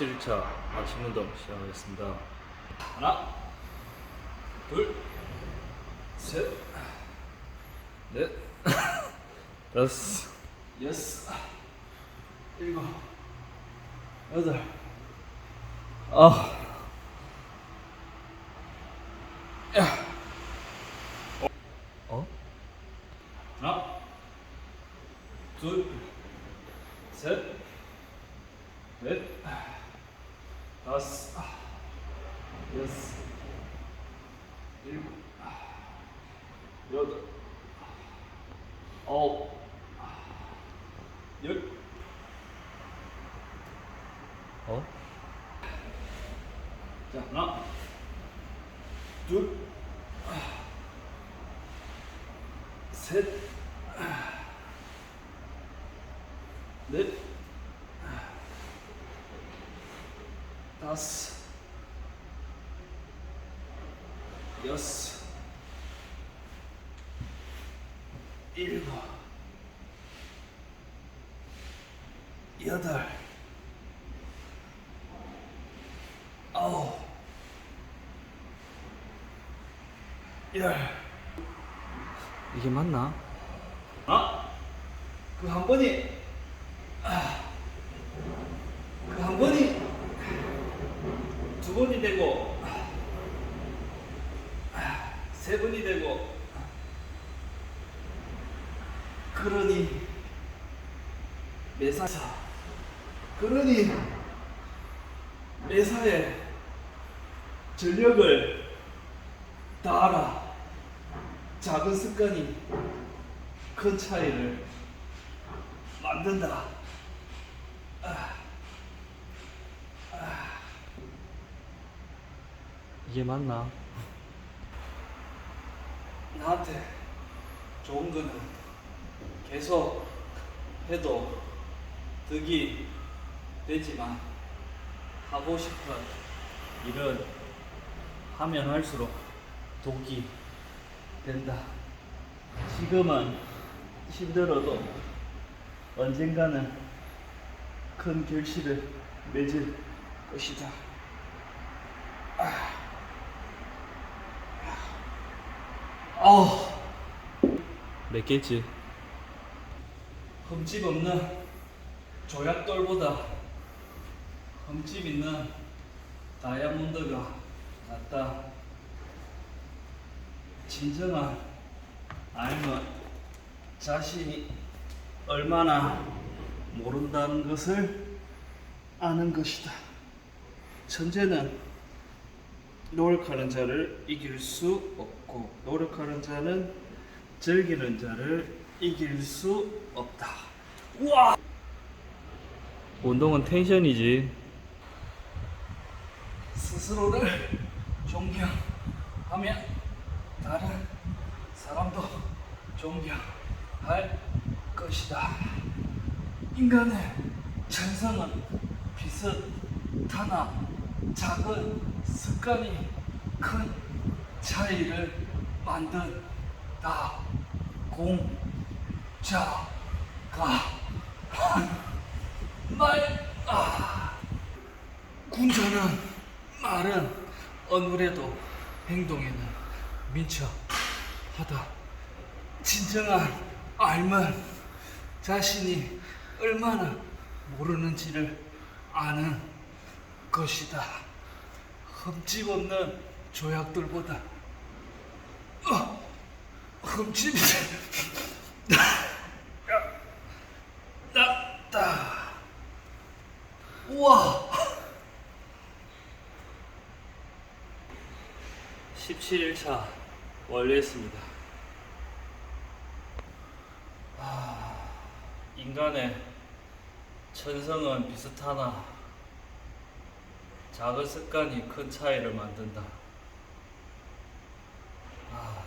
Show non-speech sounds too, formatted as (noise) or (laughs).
7차 아침 운동 시작하겠습니다. 하나, 둘, 셋, 넷, (laughs) 다섯, 여섯, 일곱, 여덟, 아홉, 야, 어? 하나, 둘, 셋, 넷, 다섯, 여섯, 일곱, 여덟, 아홉, 열. 어? 자, 하나, 둘, 셋, 넷, 다섯, 여섯, 일곱, 여덟, 아홉, 열. 이게 맞나? 아? 그한 번이 그한 번이 두 번이 되고 세 번이 되고 그러니 매사사 그러니 매사에 전력을 다하라. 작은 습관이 큰 차이를 만든다 이게 맞나? 나한테 좋은 거는 계속 해도 득이 되지만 하고 싶은 일은 하면 할수록 독이 된다. 지금은 힘들어도 언젠가는 큰 결실을 맺을 것이다. 아 우몇 개지? 흠집 없는 조약돌보다 흠집 있는 다이아몬드가 낫다. 진정한 알면 자신이 얼마나 모른다는 것을 아는 것이다. 천재는 노력하는 자를 이길 수 없고 노력하는 자는 즐기는 자를 이길 수 없다. 우와! 운동은 텐션이지. 스스로를 존경하면 다른 사람도 존경할 것이다. 인간의 천성은 비슷하나 작은 습관이 큰 차이를 만든다. 공자가 한말 (laughs) 아. 군자는 말은 언어에도 행동에는 민첩하다. 진정한 알면 자신이 얼마나 모르는지를 아는 것이다. 흠집 없는 조약들보다 어, 흠집이 낫다. (laughs) 우와. 17일차 완료했습니다. 아, 인간의 천성은 비슷하나 작은 습관이 큰 차이를 만든다. 아,